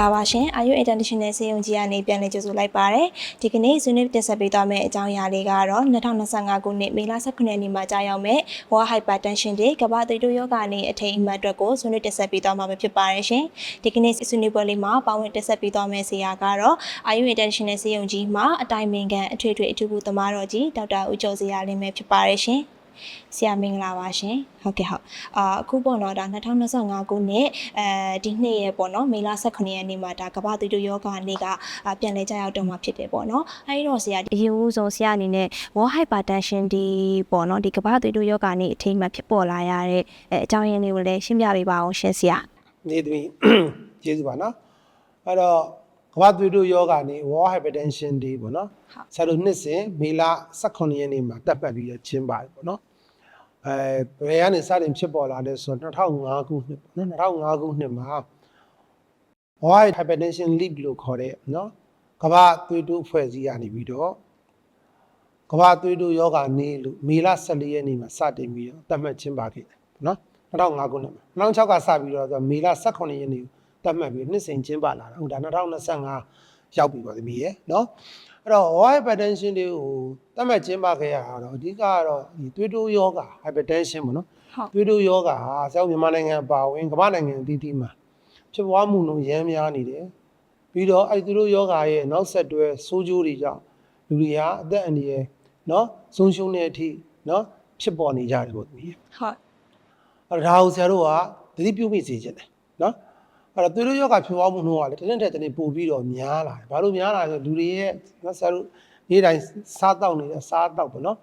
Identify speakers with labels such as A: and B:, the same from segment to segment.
A: လာပါရှင်အာယု International စေယုံကြီးကနေပြန်လည်ကြိုဆိုလိုက်ပါရယ်ဒီကနေ့ဆွေးနွေးတင်ဆက်ပေးသွားမယ့်အကြောင်းအရာလေးကတော့2025ခုနှစ်မေလ18ရက်နေ့မှာကြာရောက်မဲ့ World Hypertension Day ကမ္ဘာသွေးတိုးရောဂါနေ့အထိမ်းအမှတ်အတွက်ကိုဆွေးနွေးတင်ဆက်ပေးသွားမှာဖြစ်ပါရယ်ရှင်ဒီကနေ့ဆွေးနွေးပွဲလေးမှာပါဝင်တင်ဆက်ပေးသွားမယ့်ဆရာကတော့အာယု International စေယုံကြီးမှာအတိုင်ပင်ခံအထွေထွေအထူးသမားတော်ကြီးဒေါက်တာဦးကျော်စရာလင်းပဲဖြစ်ပါရယ်ရှင် ဆရာမင်္ဂလာပါရှင်ဟုတ်ကဲ့ဟုတ်အာအခုပေါ့နော်ဒါ2025ခုနှစ်အဲဒီနှစ်ရဲ့ပေါ့နော်မေလ18ရက်နေ့မှာဒါကမ္ဘာသွေးတိုးယောဂနေ့ကအာပြန်လဲကြာရောက်တော့မှာဖြစ်တယ်ပေါ့နော်အဲဒီတော့ဆရာအရင်ဦးဆုံးဆရာအနေနဲ့ World Hypertension ဒီပေါ့နော်ဒီကမ္ဘာသွေးတိုးယောဂနေ့အထိမ်းအမှတ်ဖြစ်ပေါ်လာရတဲ့အဲအကြောင်းရင်းလေးကိုလည်းရှင်းပြပေးပါအောင်ရှင်ဆရာ
B: နေသမီးကျေးဇူးပါနော်အဲ့တော့ကမ္ဘာသွေးတိုးယောဂနေ World Hypertension Day ပေါ့နော်
A: ဟုတ်
B: ဆရာတို့နှစ်စဉ်မေလ18ရက်နေ့မှာတက်ပတ်ပြီးတော့ကျင်းပါတယ်ပေါ့နော် အဲဘယ်ကနေစတင်ဖြစ်ပေါ်လာလဲဆိုတော့2005ခုနှစ်ပေါ့နော်2005ခုနှစ်မှာ World Hypertension League လို့ခေါ်တဲ့နော်ကမ္ဘာသွေးတိုးအဖွဲ့အစည်းကနေပြီးတော့ကမ္ဘာသွေးတိုးယောဂနေ့လို့မေလ14ရက်နေ့မှာစတင်ပြီးတော့တက်မှတ်ကျင်းပခဲ့တယ်နော်2005ခုနှစ်မှာ2006ကစပြီးတော့သူကမေလ18ရက်နေ့ကိုတက်မှတ်ပြီးနှစ်စဉ်ကျင်းပလာတာဟုတ်ဒါ2025 ရောက်ပြီပေါ့သမီးရဲ့နော်အဲ့တော့ World Hypertension တွေကိုတက်မှတ်ကျင်းပခဲ့ရတာတော့အဓိကကတော့ဒီသွေးတိုးယောဂ hypertension ပေါ့နော်
A: ဟုတ်
B: သွေးတိုးယောဂါဟာဆောက်မြန်မာနိုင်ငံအပါအဝင်ကမ္ဘာနိုင်ငံအသီးသီးမှာဖြစ်ပွားမှုနှုန်းရမ်းများနေတယ်ပြီးတော့အဲ့ဒီသွေးတိုးယောဂါရဲ့နောက်ဆက်တွဲဆိုးကျိုးတွေကြောင့်လူတွေဟာအသက်အန္တရာယ်နော်ဆုံးရှုံးတဲ့အထိနော်ဖြစ်ပေါ်နေကြတယ်ပေါ့သမီး
A: ဟုတ်
B: အဲ့ဒါကိုဆရာတို့ကသတိပြုမိစေချင်တယ်နော် အဲ့တော့သွေးတိုးယောဂါဖြစ်ပွားမှုနှုန်းကလည်းတစ်နေ့တစ်နေ့ပိုပြီးတော့များလာတယ်ဘာလို့များလာလဲဆိုလူတွေရဲ့နော်ဆရာတို့နေ့တိုင်းစားတောက်နေတဲ့စားတောက်ပေါ့နော်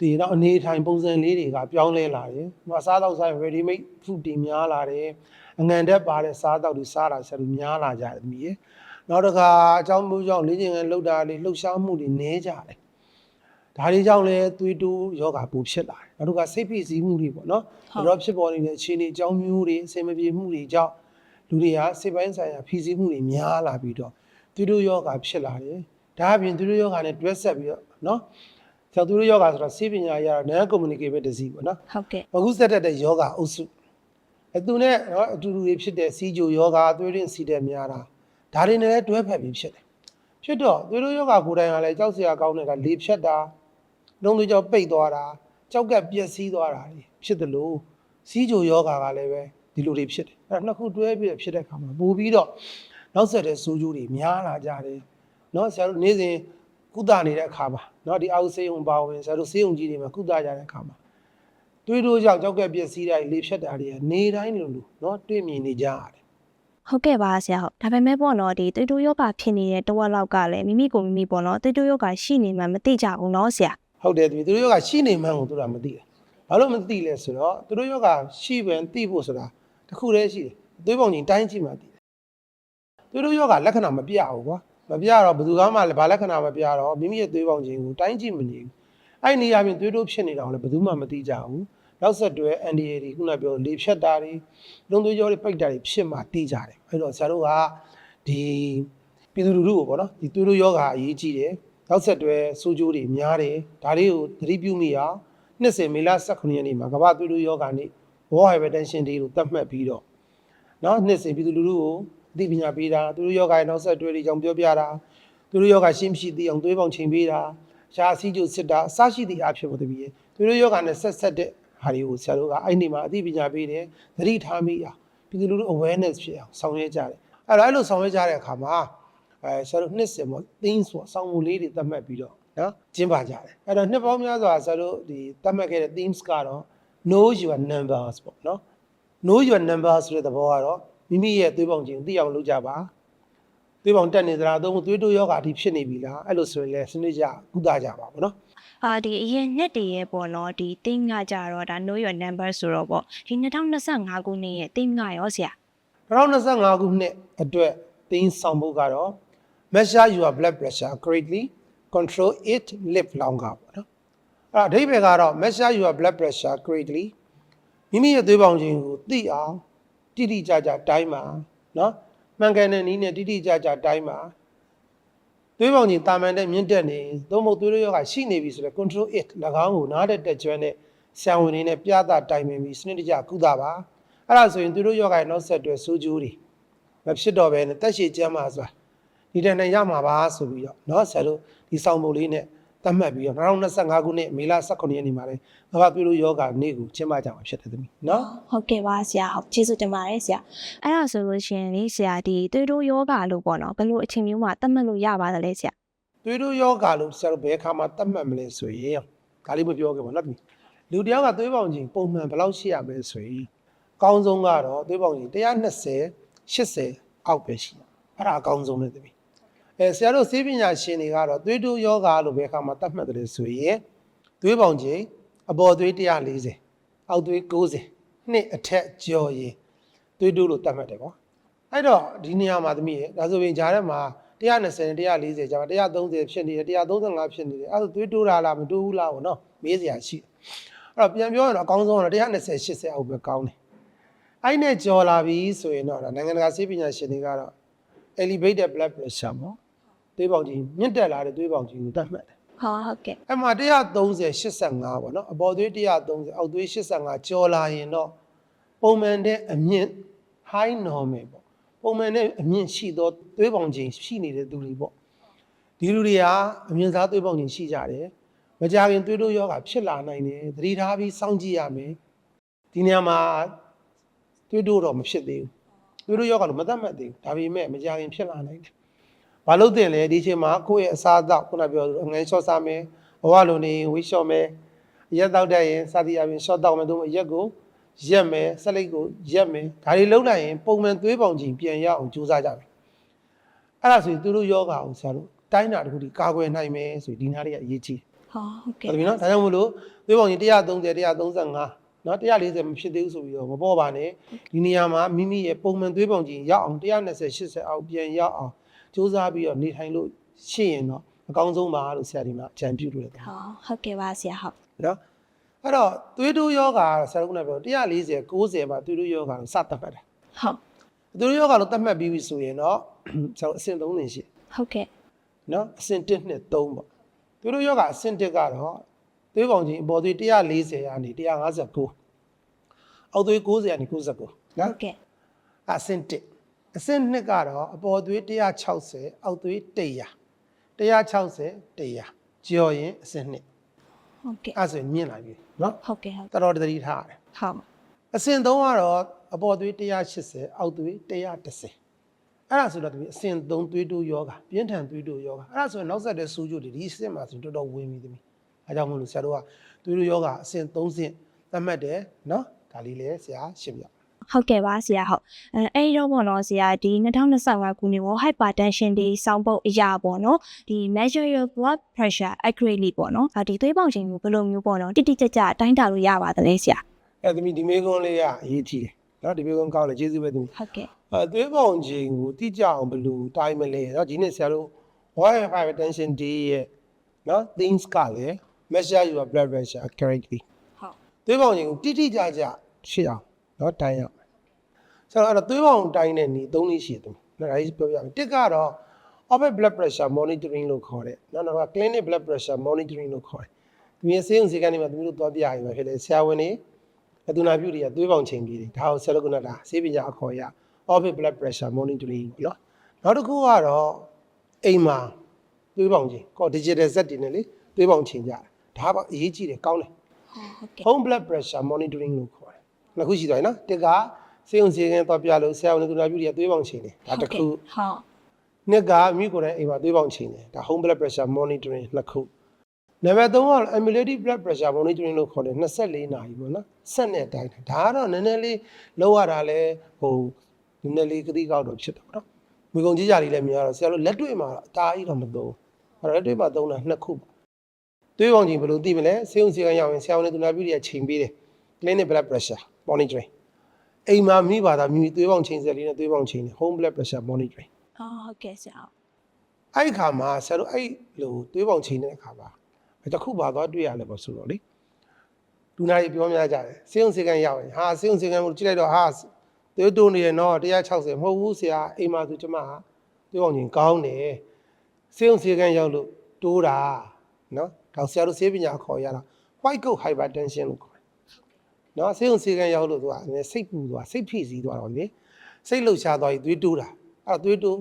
B: ဒီတော့အနေထိုင်ပုံစံလေးတွေကပြောင်းလဲလာတယ်။ဟိုစားတော့စား ready made food တွေများလာတယ်။အငံတက်ပါတဲ့စားတော့တွေစားတာဆက်လို့များလာကြတယ်သမီးရေ။နောက်တစ်ခါအကြောင်းမျိုးကြောင့်လေ့ကျင့်ခန်းလုပ်တာတွေလှုပ်ရှားမှုတွေနည်းကြတယ်။ဒါတွေကြောင့်လည်းသွေးတိုးယောဂပူဖြစ်လာတယ်။နောက်တစ်ခါစိတ်ဖိစီးမှုတွေပေါ့နော်။ဒါတော့ဖြစ်ပေါ်နေတဲ့အခြေအနေအကြောင်းမျိုးတွေအဆင်မပြေမှုတွေကြောင့် လူတွေကစိတ်ပိုင်းဆိုင်ရာဖိစီးမှုတွေများလာပြီးတော့သွေးတိုးယောဂဖြစ်လာတယ်။ဒါအပြင်သွေးတိုးယောဂနဲ့တွဲဆက်ပြီးတော့နော်။ကျောက်သွေးတိုးယောဂဆိုတော့စေပညာအရတော့ non communicable disease ပေါ့နော်
A: ဟုတ်ကဲ့။
B: အခုဆက်တက်တဲ့ယောဂအုပ်စုအဲသူနဲ့နော်အတူတူတွေဖြစ်တဲ့စီဂျိုယောဂသွေးရင်းစီတဲ့များတာဒါတွေနဲ့လည်းတွဲဖက်ပြီးဖြစ်တယ်။ဖြစ်တော့သွေးတိုးယောဂကိုယ်တိုင်ကလည်းကြောက်စရာကောင်းတဲ့ကလေဖြတ်တာလုံးသွေးကြောက်ပိတ်သွားတာကြောက်ကပ်ပျက်စီးသွားတာတွေဖြစ်တယ်လို့စီဂျိုယောဂကလည်းပဲ ဒီလိုတွေဖြစ်တယ်။အဲ့ဒါနှစ်ခုတွဲပြီးတော့ဖြစ်တဲ့အခါမှာပို့ပြီးတော့နောက်ဆက်တဲ့ဆိုးကျိုးတွေများလာကြတယ်။နော်ဆရာတို့နေ့စဉ်ကုသနေတဲ့အခါမှာနော်ဒီအောက်ဆေးရုံပါဝင်ဆရာတို့ဆေးရုံကြီးတွေမှာကုသကြတဲ့အခါမှာ တွေးတိုးကြောင့်ကြောက်ကက်ပျက်စီးတာတွေလေဖြတ်တာတွေကနေတိုင်းလိုလိုเนาะတွေ့မြင်နေကြရတယ်
A: ဟုတ်ကဲ့ပါဆရာဟုတ်ဒါပေမဲ့ပေါ့နော်ဒီသွေးတိုးယောဂဖြစ်နေတဲ့တဝက်လောက်ကလည်းမိမိကိုမိမိပေါ့နော်သွေးတိုးယောဂရှိနေမှမသိကြဘူးเนาะဆရာ
B: ဟုတ်တယ်သူသူတို့ယောဂရှိနေမှန်းကိုသူတို့ကမသိတယ်ဘာလို့မသိလဲဆိုတော့သူတို့ယောဂရှိပင်သိဖို့ဆိုတာ တစ်ခုတည်းရှိတယ်အသွေးပုံကြီးတိုင်းကြည့်မှသိတယ်သူတို့ယောဂလက္ခဏာမပြဘူးကွာမပြတော့ဘယ်သူကမှလည်းဘာလက္ခဏာမပြတော့မိမိရဲ့သွေးပုံကြီးကိုတိုင်းကြည့်မနေဘူးအဲ့ဒီနေရာပြင်သွေးတိုးဖြစ်နေတာကိုလည်းဘယ်သူမှမသိကြဘူးနောက်ဆက်တွဲ NDA တွေခုနပြောလေဖြတ်တာတွေလုံးသွေးကြောတွေပိတ်တာတွေဖြစ်မှသိကြတယ်အဲ့တော့ဆရာတို့ကဒီပြည်သူလူထုကိုပေါ့နော်ဒီသွေးတိုးယောဂအရေးကြီးတယ်နောက်ဆက်တွဲစိုးကျိုးတွေများတယ်ဒါလေးကိုသတိပြုမိအောင်နှစ်စဉ်မေလ18ရက်နေ့မှာကမ္ဘာသွေးတိုးယောဂနေ့ World Hypertension Day လို့သတ်မှတ်ပြီးတော့နော်နှစ်စဉ်ပြည်သူလူထုကိုအသိပညာပေးတာသူတို့ယောဂရဲ့နောက်ဆက်တွဲတွေကြောင့်ပြောပြတာသူတို့ယောဂရှင်းမရှိသိအောင်သွေးပေါင်ချိန်ပေးတာရှားစီးကျုပ်စစ်တာအစရှိသည့်အဖြစ်ပေါ်တည်းပြီးသူတို့ယောဂနဲ့ဆက်ဆက်တဲ့ဟာတွေကိုဆရာတို့ကအဲ့ဒီမှာအသိပညာပေးတယ်သတိထားမိအောင်ပြည်သူလူထု awareness ဖြစ်အောင်ဆောင်ရွက်ကြတယ်အဲ့တော့အဲ့လိုဆောင်ရွက်ကြတဲ့အခါမှာအဲဆရာတို့နှစ်စဉ်ပေါ့ theme ဆိုဆောင်းမူလေးတွေသတ်မှတ်ပြီးတော့နော်ကျင်းပကြတယ်အဲ့တော့နှစ်ပေါင်းများစွာဆရာတို့ဒီသတ်မှတ်ခဲ့တဲ့ themes ကတော့ know your numbers ပေါ့နော် know your number ဆိုတဲ့သဘောကတော့မိမိရဲ့သွေးပေါင်ခြင်းကိုသိအောင်လုပ်ကြပါသွေးပေါင်တက်နေသလားသို့မဟုတ်သွေးတိုးယောဂအထိဖြစ်နေပြီလားအဲ့လိုဆိုရင်လည်းစနစ်ကြကုသကြပါဘောနော်
A: အာဒီအရင်နှစ်တည်းရဲ့ပေါ့နော်ဒီ theme ကကြတော့ဒါ know your number ဆိုတော့ပေါ့ဒီ2025ခုနှစ်ရဲ့ theme ကရောဆရာ
B: 2025ခုနှစ်အတွက်သင်းဆောင်ဖို့ကတော့ measure your blood pressure greatly control it live longer ပေါ့နော် အဲ့ဒါအဓိပ္ပာယ်ကတော့ measure your blood pressure greatly မိမိရဲ့သွေးပေါင်ခြင်းကိုသိအောင်တိတိကျကျတိုင်းပါနော်မှန်ကန်တဲ့နည်းနဲ့တိတိကျကျတိုင်းပါ သွေးပေါင်ကြီးတာမန်တဲ့မြင့်တက်နေသို့မဟုတ်သွေးရောဂါရှိနေပြီဆိုတော့ control it ၎င်းကိုနားတက်တက်ကျွမ်းတဲ့ဆံဝင်နေနဲ့ပြသတိုင်ပင်ပြီးစနစ်တကျကုသပါအဲ့ဒါဆိုရင်သွေးရောဂါရဲ့နောက်ဆက်တွဲဆိုးကျိုးတွေ မဖြစ်တော့ဘဲနဲ့တက်ရှိကျမ်းမှာဆိုတာဒီတန်တန်ရမှာပါဆိုပြီးတော့เนาะဆရာတို့ဒီဆောင်ပုံလေးနဲ့ သတ်မှတ်ပြီးတော့2025ခုနှစ်မေလ18ရက်နေ့မှာလည်းဘာဘာပြုလို့ယောဂနေ့ကိုကျင်းပကြမှာဖြစ်တယ်သမီးနော်
A: ဟုတ်ကဲ့ပါဆရာဟုတ်ကျေးဇူးတင်ပါတယ်ဆရာအဲ့ဒါဆိုလို့ရှင်လေဆရာဒီသွေးတိုးယောဂလို့ပေါ့နော်ဘယ်လိုအချိန်မျိုးမှာသတ်မှတ်လို့ရပါသလဲဆရာ
B: သွေးတိုးယောဂလို့ဆရာတို့ဘယ်အခါမှာသတ်မှတ်မလဲဆိုရင်ဒါလေးမပြောခဲ့ပါဘူးနော်သမီးလူတယောက်ကသွေးပေါင်ချိန်ပုံမှန်ဘယ်လောက်ရှိရမလဲဆိုရင်အကောင်းဆုံးကတော့သွေးပေါင်ချိန်120 80အောက်ပဲရှိတယ်အဲ့ဒါအကောင်းဆုံးပဲသမီး အဲဆရာတို့စေပညာရှင်တွေကတော့သွေးတိုးယောဂလို့ဘယ်အခါမှသတ်မှတ်တယ်ဆိုရင်သွေးပေါင်ချိန်အပေါ်သွေး140အောက်သွေး90နှစ်အထက်ကျော်ရင်သွေးတိုးလို့သတ်မှတ်တယ်ပေါ့အဲ့တော့ဒီနေရာမှာသမီးရေဒါဆိုရင်ဂျားထဲမှာ120နဲ့140ကြာ130ဖြစ်နေတယ်135ဖြစ်နေတယ်အဲ့ဒါသွေးတိုးတာလားမတိုးဘူးလားပေါ့နော်မေးစရာရှိတယ်အဲ့တော့ပြန်ပြောရင်တော့အကောင်းဆုံးကတော့120 80အောက်ပဲကောင်းတယ်အဲ့နဲ့ကြော်လာပြီဆိုရင်တော့ဒါနိုင်ငံတကာစေပညာရှင်တွေကတော့ elevated blood pressure ပေါ့ သွေးပေါင်ကြီးမြင့်တက်လာတဲ့သွေးပေါင်ကြီးကိုတတ်မှတ်တယ်
A: ဟုတ်ဟုတ်ကဲ့။
B: အဲ့မှာ130 85ပေါ့နော်အပေါ်သွေး130အောက်သွေး85ကျော်လာရင်တော့ပုံမှန်တဲ့အမြင့် high normal ပေါ့ပုံမှန်တဲ့အမြင့်ရှိသောသွေးပေါင်ကြီးရှိနေတဲ့သူတွေပေါ့ဒီလူတွေကအမြင့်စားသွေးပေါင်ကြီးရှိကြတယ်မကြခင်သွေးတို့ယောဂဖြစ်လာနိုင်တယ်သတိထားပြီးစောင့်ကြည့်ရမယ်ဒီနေရာမှာသွေးတို့တော့မဖြစ်သေးဘူးသွေးတို့ယောဂတော့မသတ်မှတ်သေးဘူးဒါပေမဲ့မကြခင်ဖြစ်လာနိုင်တယ် ဘာလို့တင်လဲဒီအချိန်မှာကိုယ့်ရဲ့အစားအသောက်ခုနပြောသလိုအငန်းလျှော့စားမယ်ဘဝလုံးနေဝေးလျှော့မယ်ရက်တောက်တတ်ရင်စသည်အပြင်လျှော့တောက်မယ်တို့ရက်ကိုရက်မယ်ဆက်လိုက်ကိုရက်မယ်ဒါတွေလုံးလိုက်ရင်ပုံမှန်သွေးပေါင်ချိန်ပြန်ရအောင်ကြိုးစားကြမယ်အဲ့ဒါဆိုရင်သူတို့ယောဂအောင်ဆရာတို့တိုင်းတာတစ်ခုဒီကာကွယ်နိုင်မယ်ဆိုရင်ဒီနားတွေကအရေးကြီး
A: ဟုတ်ဟုတ်
B: တယ်
A: ကဲ့
B: ဟုတ်ပြီနော်ဒါကြောင့်မို့လို့သွေးပေါင်ချိန်130 135နော်140မဖြစ်သေးဘူးဆိုပြီးတော့မပေါ်ပါနဲ့ဒီနေရာမှာမိမိရဲ့ပုံမှန်သွေးပေါင်ချိန်ရောက်အောင်120 80အောက်ပြန်ရောက်အောင် စူးစမ်းပြီးတော့နေထိုင်လို့ရှိရင်တော့အကောင်းဆုံးပါလို့ဆရာဒီမှာအကြံပြုလို့ရတယ်
A: ဟုတ်ဟုတ်ကဲ့ပါဆရာဟုတ်
B: နော်အဲ့တော့သွေးတိုးယောဂါဆရာကလည်းပြော140 90မှာသွေးတိုးယောဂါကိုစသတ်မှတ်တယ်
A: ဟုတ်
B: သွေးတိုးယောဂါလို့သတ်မှတ်ပြီးပြီဆိုရင်တော့ဆရာတို့အဆင့်3နေရှိ
A: ဟုတ်ကဲ့
B: နော်အဆင့်1နဲ့3ပေါ့သွေးတိုးယောဂါအဆင့်1ကတော့သွေးပေါင်ချင်းအပေါ်သွေး140ကနေ159အောက်သွေး90ကနေ99
A: ဟု
B: နော်
A: တ်ကဲ့
B: အဆင့်1 အဆင့်2ကတော့အပေါ်သွေး160အောက်သွေး100 160 100ကျော်ရင်အဆင့်2
A: ဟုတ်ကဲ့
B: အဲ့ဒါဆိုရင်မြင့်လာပြီနော်
A: ဟုတ်ကဲ့ဟုတ်
B: တော်တော်တတိထားရတယ်
A: ဟုတ်
B: အဆင့်3ကတော့အပေါ်သွေး180အောက်သွေး110အဲ့ဒါဆိုတော့ဒီအဆင့်3သွေးတိုးယောဂပြင်းထန်သွေးတိုးယောဂအဲ့ဒါဆိုရင်နောက်ဆက်တဲ့စူးကျိုးတွေဒီအဆင့်မှာဆိုရင်တော်တော်ဝင်ပြီသမီးအဲကြောင့်မို့လို့ဆရာတို့ကသွေးတိုးယောဂအဆင့်3ဆင့်သတ်မှတ်တယ်နော်ဒါလေးလည်းဆရာရှင်းပြ
A: ဟုတ်ကဲ့ပါဆရာဟုတ်အဲအဲ့ဒီတော့ပေါ့နော်ဆရာဒီ2025ခုနှစ်ကို hypertension ဒီစောင်းပုတ်အရာပေါ့နော်ဒီ measure your blood pressure accurately ပေါ့နော်ဒါဒီသွေးပေါင်ချိန်ကိုဘယ်လိုမျိုးပေါ့နော်တိတိကျကျတိုင်းတာလို့ရပါသလဲဆရာ
B: အဲ့သမီးဒီမေးခွန်းလေးကအရေးကြီးတယ်နော်ဒီမေးခွန်းကောက်လေကျေးဇူးပဲသမီး
A: ဟုတ်ကဲ့
B: အဲသွေးပေါင်ချိန်ကိုတိကျအောင်ဘယ်လိုတိုင်းမလဲနော်ဒီနေ့ဆရာတို့ why hypertension day ရဲ့နော် things ကလေ measure your blood pressure accurately
A: ဟုတ်
B: သွေးပေါင်ချိန်ကိုတိတိကျကျရှင်းအောင်နော်တိုင်းအောင် ဆိုတော့အဲ့တော့သွေးပေါင်တိုင်းတဲ့နေသုံးလေးရှိတယ်နော်ဒါကြီးပြောပြမယ်တစ်ကတော့ open blood pressure monitoring လို့ခေါ်တယ်နောက်တစ်ခါ clinic blood pressure monitoring လို့ခေါ်တယ်သူရဲ့ဆေးရုံဆေးကန်းတွေမှာသူတို့သွားပြရမှာဖြစ်တယ်ဆရာဝန်တွေအတူနာပြုတွေကသွေးပေါင်ချိန်ပြီးတယ်ဒါကိုဆရာတို့ကဒါဆေးပညာအခေါ်ရ open blood pressure monitoring ပေါ့နော်နောက်တစ်ခုကတော့အိမ်မှာသွေးပေါင်ချိန်ကော digital set တွေနဲ့လေသွေးပေါင်ချိန်ကြတာဒါပေါ့အရေးကြီးတယ်ကောင်းတယ် home blood pressure monitoring လို့ခေါ်တယ်နှစ်ခုရှိသွားပြီနော်တစ်က စေုံစေခင်တော့ပြလို့ဆရာဝန်ကနာပြုတွေကသွေးပေါင်ချိန်တယ်။ဒါတစ်ခု
A: ဟုတ်။
B: နှစ်ကမိကိုယ်တိုင်အိမ်မှာသွေးပေါင်ချိန်တယ်။ဒါ home blood pressure monitoring နှစ်ခု။နံပါတ်3က ambulatory blood pressure monitoring လို့ခေါ်တယ်24နာရီပေါ့နော်။ဆက်နဲ့တိုင်းတယ်။ဒါကတော့နည်းနည်းလေးလောက်ရတာလဲဟိုနည်းနည်းလေးကတိကောက်တော့ဖြစ်တယ်ပေါ့နော်။မိကုံကြီးကြလေးလည်းမြင်ရတော့ဆရာတို့လက်တွေ့မှာတော့အသားကြီးတော့မသုံးဘူး။အဲ့တော့လက်တွေ့မှာသုံးတာနှစ်ခုပေါ့။သွေးပေါင်ချိန်ဘယ်လိုသိမလဲ။စေုံစေခင်ရောက်ရင်ဆရာဝန်ကနာပြုတွေကချိန်ပေးတယ် clinic blood pressure monitoring အိမ်မှာမိပါတာမိမိသွေးပေါင်ချိန်စက်လေးနဲ့သွေးပေါင်ချိန်နေ home blood pressure monitoring
A: ဟုတ်ကဲ့ဆရာ
B: အဲ့ဒီခါမှာဆရာတို့အဲ့လိုသွေးပေါင်ချိန်တဲ့အခါမှာတစ်ခုပါသွားတွေ့ရလဲပေါ့ဆိုတော့လေလူနာကြီးပြောများကြတယ်စေုံစေကန်ရောက်ရင်ဟာစေုံစေကန်ကိုကြည့်လိုက်တော့ဟာသွေးတိုးနေရနော်160မဟုတ်ဘူးဆရာအိမ်မှာဆိုကျမဟာသွေးပေါင်ချိန်ကောင်းတယ်စေုံစေကန်ရောက်လို့တိုးတာနော်ဒါဆရာတို့ဆေးပညာခေါ်ရတာ white coat hypertension လို့ခေါ်တယ် နော်ဆေးုံဆေးကန်းရောက်လို့သူကနည်းစိတ်ပူသွားစိတ်ဖိစီးသွားတော့လေစိတ်လှုပ်ရှားသွားပြီးသွေးတိုးတာအဲ့ဒါသွေးတိုး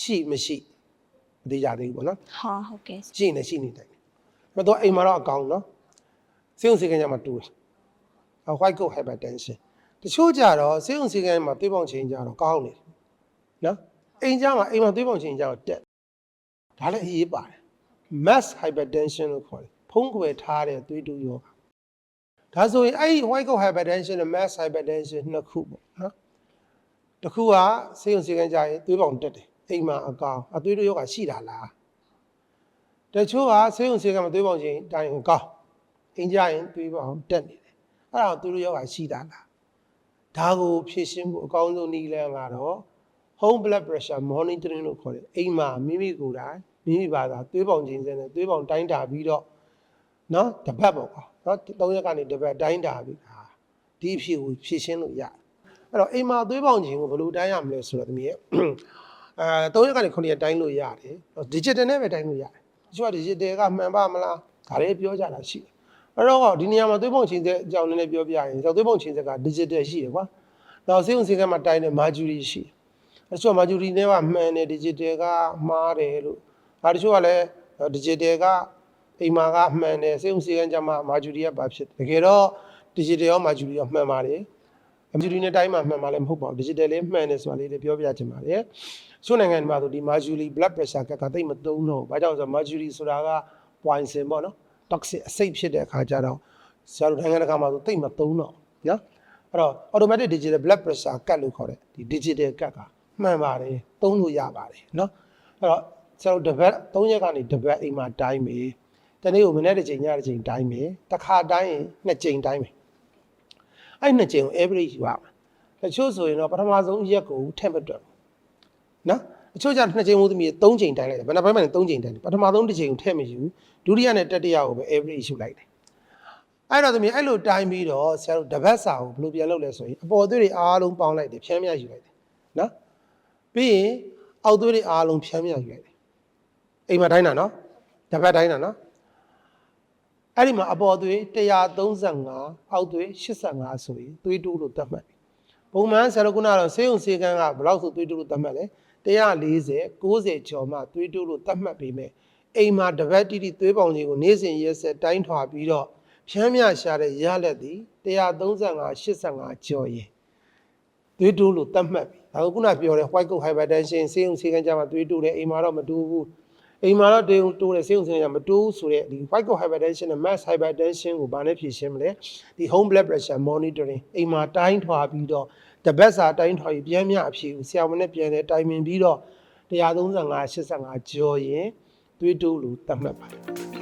B: ရှိမရှိမသိကြသေးဘူးပေါ့နော်
A: ဟာဟုတ်ကဲ့
B: ရှိနေရှိနေတယ်မတော့အိမ်မှာတော့အကောင်နော်စေုံစေကန်းကြမှာတူတယ်အ white coat hypertension တချို့ကြတော့စေုံစေကန်းမှာသွေးပေါင်ချိန်ကြတော့ကောင်းနေတယ်နော်အိမ်ကြမှာအိမ်မှာသွေးပေါင်ချိန်ကြတော့တက်ဒါလည်းအရေးပါတယ် mass hypertension လို့ခေါ်တယ်ဖုံးကွယ်ထားတဲ့သွေးတိုးယောဂ ဒါဆိုရင်အဲ့ဒီ white coat hypertension နဲ့ mass hypertension နှစ်ခုပေါ့နော်တစ်ခုကစေုံစေကန်းကြရင်သွေးပေါင်တက်တယ်အိမ်မှာအကောင်အသွေးတိုးယောဂရှိတာလားတချို့ကဆေးရုံဆေးကမသွေးပေါင်ချင်းတိုင်းကိုကောင်းအင်းကြရင်သွေးပေါင်တက်နေတယ်အဲ့ဒါသူတို့ယောဂရှိတာလားဒါကိုဖြည့်ရှင်းဖို့အကောင်းဆုံးနည်းလမ်းကတော့ home blood pressure monitoring လို့ခေါ်တယ်အိမ်မှာမိမိကိုယ်တိုင်မိမိဘာသာသွေးပေါင်ချင်းစဲနဲ့သွေးပေါင်တိုင်းတာပြီးတော့နော်တစ်ပတ်ပေါ့ကွာ နော်၃ရက်ကနေတစ်ပတ်တိုင်းတာပြီးဟာဒီအဖြစ်ကိုဖြည့်ရှင်းလို့ရတယ်အဲ့တော့အိမ်မှာသွေးပေါင်ချင်းကိုဘယ်လိုတိုင်းရမလဲဆိုတော့တမီးရဲ့အဲ၃ရက်ကနေ9ရက်တိုင်းလို့ရတယ် digital နဲ့ပဲတိုင်းလို့ရတယ်တချို့က digital ကမှန်ပါမလားဒါလည်းပြောကြတာရှိတယ်အဲ့တော့ဒီနေရာမှာသွေးပုံချင်းဆက်အကြောင်းနည်းနည်းပြောပြရင်ကျွန်တော်သွေးပုံချင်းဆက်က digital ရှိတယ်ကွာနောက်စေုံစင်ကမှာတိုင်းတဲ့ mercury ရှိတယ်အဲ့ချို့ mercury နဲ့ကမှန်တယ် digital ကမှားတယ်လို့ဒါတချို့ကလည်း digital က အိမ်မှာကမှန်တယ်စေုံစင်ကကြမှာ mercury ကပါဖြစ်တယ်တကယ်တော့ digital ရော mercury ရောမှန်ပါတယ် mercury နဲ့တိုင်းမှာမှန်ပါလဲမဟုတ်ပါဘူး digital လေးမှန်တယ်ဆိုတာလေးလည်းပြောပြချင်ပါတယ်ချို့နိုင်ငံတွေမှာဆိုဒီ mercury blood pressure ကကသိမ့်မသုံးတော့ဘူးဘာကြောင့်လဲဆိုတော့ mercury ဆိုတာက poison ပေါ့နော် toxic အဆိပ်ဖြစ်တဲ့အခါကျတော့ဆရာတို့နိုင်ငံတကာမှာဆိုသိမ့်မသုံးတော့ဘူးနော်အဲ့တော့ automatic digital blood pressure ကတ်လို့ခေါ်တဲ့ဒီ digital ကတ်ကမှန်ပါတယ်သုံးလို့ရပါတယ်နော်အဲ့တော့ဆရာတို့တစ်ပတ်၃ရက်ကနေတစ်ပတ်အိမ်မှာတိုင်းပြီ တနေ့ကိုမနေ့တစ်ချိန်ညတစ်ချိန်တိုင်းပြီတစ်ခါတိုင်းရင်နှစ်ချိန်တိုင်းပြီအဲ့နှစ်ချိန်ကို average ယူရမှာတချို့ဆိုရင်တော့ပထမဆုံးရက်ကိုထက်မတွက်ဘူးနော်အချို့ကျနှစ်ချိန်မို့သမီး၃ချိန်တိုင်းလိုက်တယ်ဘယ်နှပိုင်းမှလည်း၃ချိန်တိုင်းတယ်ပထမဆုံးတစ်ချိန်ကိုထက်မယူဒုတိယနဲ့တတိယကိုပဲ average ယူလိုက်တယ်အဲ့တော့သမီးအဲ့လိုတိုင်းပြီးတော့ဆရာတို့တပတ်စာကိုဘယ်လိုပြန်လုပ်လဲဆိုရင်အပေါ်သွေးတွေအားလုံးပေါင်းလိုက်တယ်ဖြန်းမြယူလိုက်တယ်နော်ပြီးရင်အောက်သွေးတွေအားလုံးဖြန်းမြယူလိုက်တယ်အိမ်မှာတိုင်းတာနော်တပတ်တိုင်းတာနော် အဲ့ဒီမှာအပေါ်သွေး135အောက်သွေး85ဆိုရင်သွေးတိုးလို့သတ်မှတ်ပြီပုံမှန်ဆရာတို့ကကတော့ဆေးရုံဆေးကန်းကဘယ်လောက်ဆိုသွေးတိုးလို့သတ်မှတ်လဲ140 90ကျော်မှသွေးတိုးလို့သတ်မှတ်ပေမဲ့အိမ်မှာတပတ်တိတိသွေးပေါင်ကြီးကိုနေ့စဉ်ရက်ဆက်တိုင်းထွာပြီးတော့ဖြန်းမြရှာတဲ့ရလက်သည်135 85ကျော်ရင်သွေးတိုးလို့သတ်မှတ်ပြီဒါကခုနပြောတဲ့ white coat hypertension ဆေးရုံဆေးကန်းကြမှာသွေးတိုးတယ်အိမ်မှာတော့မတိုးဘူး အိမ်မှာတော့တေုံတိုးတယ်ဆေးရုံဆင်းရမတိုးဘူးဆိုတဲ့ဒီ white coat hypertension နဲ့ mass hypertension ကိုဘာနဲ့ဖြည့်ရှင်းမလဲဒီ home blood pressure monitoring အိမ်မှာတိုင်းထွာပြီးတော့တပတ်စာတိုင်းထွာပြီးပြန်မြအဖြေကိုဆရာဝန်နဲ့ပြန်လဲတိုင်ပင်ပြီးတော့135 85ကျော်ရင်သွေးတိုးလို့သတ်မှတ်ပါတယ်